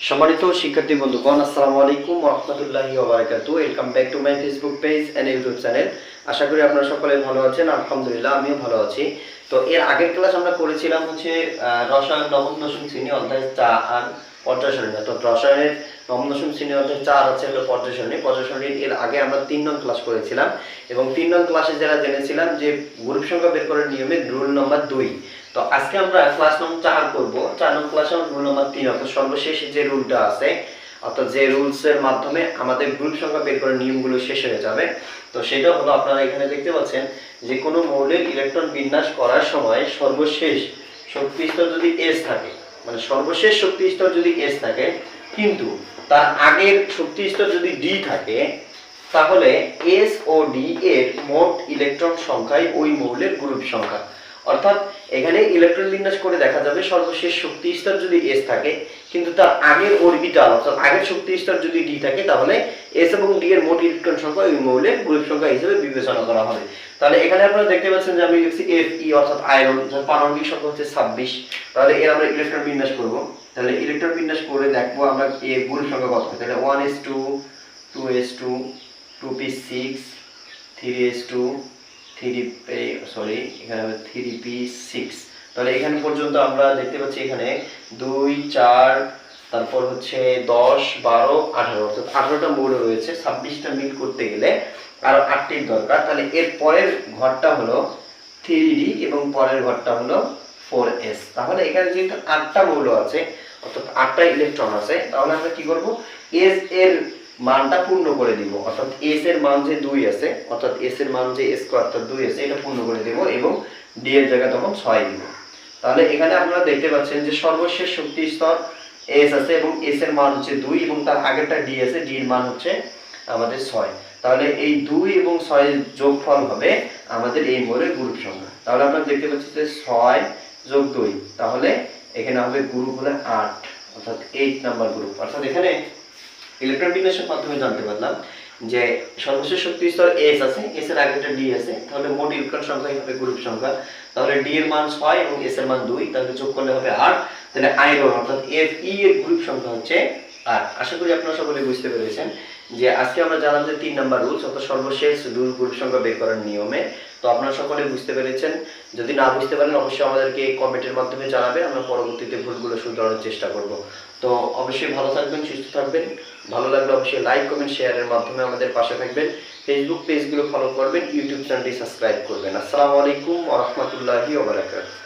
সম্মানিত শিক্ষার্থী বন্ধুগণ, আসসালামু আলাইকুম রহমতুল্লাহি ওবারাকাতু welcome back to my Facebook page and YouTube channel আশা করি আপনারা সকলে ভালো আছেন, আলহামদুলিল্লাহ আমিও ভালো আছি। তো এর আগের ক্লাস আমরা করেছিলাম হচ্ছে রসায়ন নবম দশম শ্রেণি অধ্যায় চা আর পর্যায় সারণী অর্থাৎ রসায়নের নবম দশম শ্রেণি অধ্যায় চার আছে হলো পর্যায় সারণী পর্যায় সারণীর এর আগে আমরা তিন নং ক্লাস করেছিলাম এবং তিন নং ক্লাসে যারা জেনেছিলাম যে গ্রুপ সংখ্যা বের করার নিয়মে রুল নম্বর দুই। তো আজকে আমরা ক্লাস নম্বর চার করব। চার ক্লাসে আমরা রুল নম্বর তিন, অর্থাৎ সর্বশেষ যে রুলটা আছে, অর্থাৎ যে রুলস এর মাধ্যমে আমাদের গ্রুপ সংখ্যা বের করার নিয়মগুলো শেষ হয়ে যাবে। তো সেটা হলো আপনারা এখানে দেখতে পাচ্ছেন যে কোনো মৌলের ইলেকট্রন বিন্যাস করার সময় সর্বশেষ শক্তি স্তর যদি এস থাকে মানে সর্বশেষ শক্তি স্তর যদি এস থাকে, কিন্তু তার আগের শক্তি স্তর যদি ডি থাকে, তাহলে এস ও ডি এর মোট ইলেকট্রন সংখ্যাই ওই মৌলের গ্রুপ সংখ্যা। অর্থাৎ এখানে ইলেকট্রন বিন্যাস করে দেখা যাবে সর্বশেষ শক্তি স্তর যদি এস থাকে, কিন্তু তার আগের অরবিটাল অর্থাৎ আগের শক্তি স্তর যদি ডি থাকে, তাহলে এস এবং ডি এর মোট ইলেকট্রন সংখ্যা ওই মৌলের গ্রুপ সংখ্যা হিসেবে বিবেচনা করা হবে। তাহলে এখানে আপনারা দেখতে পাচ্ছেন যে আমি লিখছি এফ ই অর্থাৎ আয়রন পারমাণবিক সংখ্যা হচ্ছে ছাব্বিশ। তাহলে এর আমরা ইলেকট্রন বিন্যাস করব। তাহলে ইলেকট্রন বিন্যাস করে দেখব আমরা এর গ্রুপ সংখ্যা কত তাহলে one S two two S two two P six three S two three sorry এখানে হবে থ্রি পি সিক্স। তাহলে এখানে পর্যন্ত আমরা দেখতে পাচ্ছি এখানে দুই, চার, তারপর হচ্ছে দশ, বারো, আঠারো। অর্থাৎ আঠারোটা মৌল রয়েছে, ছাব্বিশটা মিল করতে গেলে আরও আটটির দরকার। তাহলে এর পরের ঘরটা হলো থ্রি ডি এবং পরের ঘরটা হলো ফোর এস। তাহলে এখানে যেহেতু আটটা মৌল আছে, অর্থাৎ আটটা ইলেকট্রন আছে, তাহলে আমরা কি করব? এস এর মানটা পূর্ণ করে দিব। অর্থাৎ এস এর মান যে দুই আছে, অর্থাৎ এস এর মান যে স্কোয়ার অর্থাৎ দুই আছে, এটা পূর্ণ করে দেব এবং ডি এর জায়গায় তখন ছয় দিব। তাহলে এখানে আপনারা দেখতে পাচ্ছেন যে সর্বশেষ শক্তি স্তর এস আছে এবং এস এর মান হচ্ছে দুই এবং তার আগেরটা ডি আছে ডি এর মান হচ্ছে আমাদের ছয়। তাহলে এই দুই এবং ছয়ের যোগফল হবে আমাদের এই মোলের গ্রুপ সংখ্যা। তাহলে আপনারা দেখতে পাচ্ছেন যে ছয় যোগ দুই, তাহলে এখানে হবে গ্রুপ হলে আট, অর্থাৎ এইট নাম্বার গ্রুপ অর্থাৎ এখানে ইলেকট্রন বিন্যাসের মাধ্যমে জানতে পারলাম যে সর্বশেষ শক্তি স্তর এস আছে এস এর আগেটা ডি আছে, তাহলে মোট ইলেকট্রন সংখ্যাই হবে? গ্রুপ সংখ্যা। তাহলে ডি এর মান ছয় এবং এস এর মান দুই, তাহলে যোগ করলে হবে আট, তাহলে আয়রন অর্থাৎ এফ ই এর গ্রুপ সংখ্যা হচ্ছে আট। আশা করি আপনারা সকলে বুঝতে পেরেছেন যে আজকে আমরা জানলাম যে তিন নাম্বার রুলস অর্থাৎ সর্বশেষ রুল গ্রুপ সংখ্যা বের করার নিয়মে তো আপনারা সকলে বুঝতে পেরেছেন। যদি না বুঝতে পারেন, অবশ্যই আমাদেরকে কমেন্টের মাধ্যমে জানাবেন। আমরা পরবর্তীতে ভুলগুলো শুধরানোর চেষ্টা করব। তো অবশ্যই ভালো থাকবেন, সুস্থ থাকবেন। ভালো লাগলে অবশ্যই লাইক, কমেন্ট শেয়ারের মাধ্যমে আমাদের পাশে থাকবেন। ফেসবুক পেজগুলো ফলো করবেন ইউটিউব চ্যানেলটি সাবস্ক্রাইব করবেন। আসসালামু আলাইকুম ওয়া রাহমাতুল্লাহি ওয়া বারাকাতুহু।